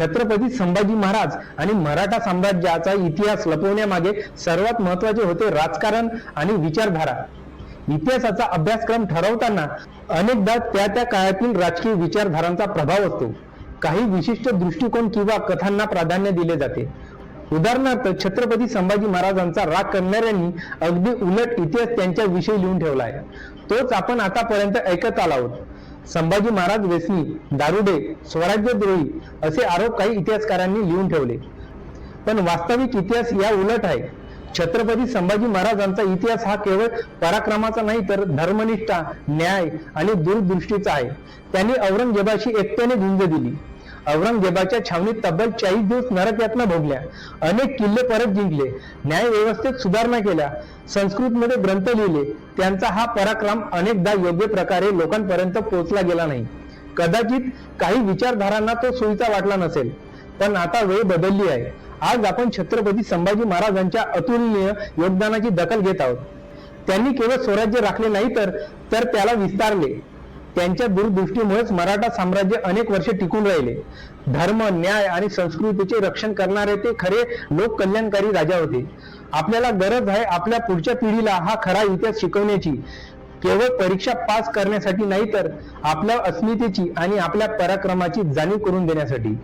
छत्रपती संभाजी महाराज आणि मराठा साम्राज्याचा इतिहास लपवण्यामागे सर्वात महत्त्वाचे होते राजकारण आणि विचारधारा. इतिहासाचा अभ्यासक्रम ठरवताना अनेकदा त्या त्या काळातील राजकीय विचारधारांचा प्रभाव असतो. काही विशिष्ट दृष्टिकोन किंवा कथांना प्राधान्य दिले जाते. उदाहरणार्थ छत्रपती संभाजी महाराजांचा राग करणाऱ्यांनी अगदी उलट इतिहास त्यांच्याविषयी लिहून ठेवला आहे. तोच आपण आतापर्यंत ऐकत आला आहोत. संभाजी महाराज वेसनी दारुडे स्वराज्यद्रोही असे आरोप काही इतिहासकारांनी लिहून ठेवले. पण वास्तविक इतिहास या उलट आहे. छत्रपती संभाजी महाराजांचा इतिहास हा केवळ पराक्रमाचा नाही तर धर्मनिष्ठा न्याय आणि दूरदृष्टीचा आहे. त्यांनी औरंगजेबाशी एकट्याने झुंज दिली. औरंगजेबाच्या छावणीत तब्बल चाळीस दिवस नरकयातना भोगल्या. अनेक किल्ले परत जिंकले. न्याय व्यवस्थेत सुधारणा केल्या. संस्कृतमध्ये ग्रंथ लिहिले. त्यांचा हा पराक्रम अनेकदा योग्य प्रकारे लोकांपर्यंत पोहोचला गेला नाही. कदाचित काही विचारधारांना तो सोयीचा वाटला नसेल. पण आता वेळ बदलली आहे. आज आपण छत्रपती संभाजी महाराजांच्या अतुलनीय योगदानाची दखल घेत आहोत. त्यांनी केवळ स्वराज्य राखले नाही तर तर त्याला विस्तारले. त्यांच्या दूरदृष्टीमुळेच मराठा साम्राज्य अनेक वर्षे टिकून राहिले. धर्म न्याय आणि संस्कृतीचे रक्षण करणारे ते खरे लोक कल्याणकारी राजा होते. आपल्याला गरज आहे आपल्या पुढच्या पिढीला हा खरा इतिहास शिकवण्याची. केवळ परीक्षा पास करण्यासाठी नाही तर आपल्या अस्मितेची आणि आपल्या पराक्रमाची जाणीव करून देण्यासाठी.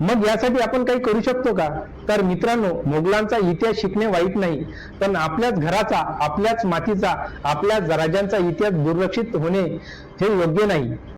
मग यासाठी आपण काही करू शकतो का? तर मित्रांनो मोगलांचा इतिहास शिकणे वाईट नाही पण आपल्याच घराचा आपल्याच मातीचा आपल्याच राजांचा इतिहास दुर्लक्षित होणे हे योग्य नाही.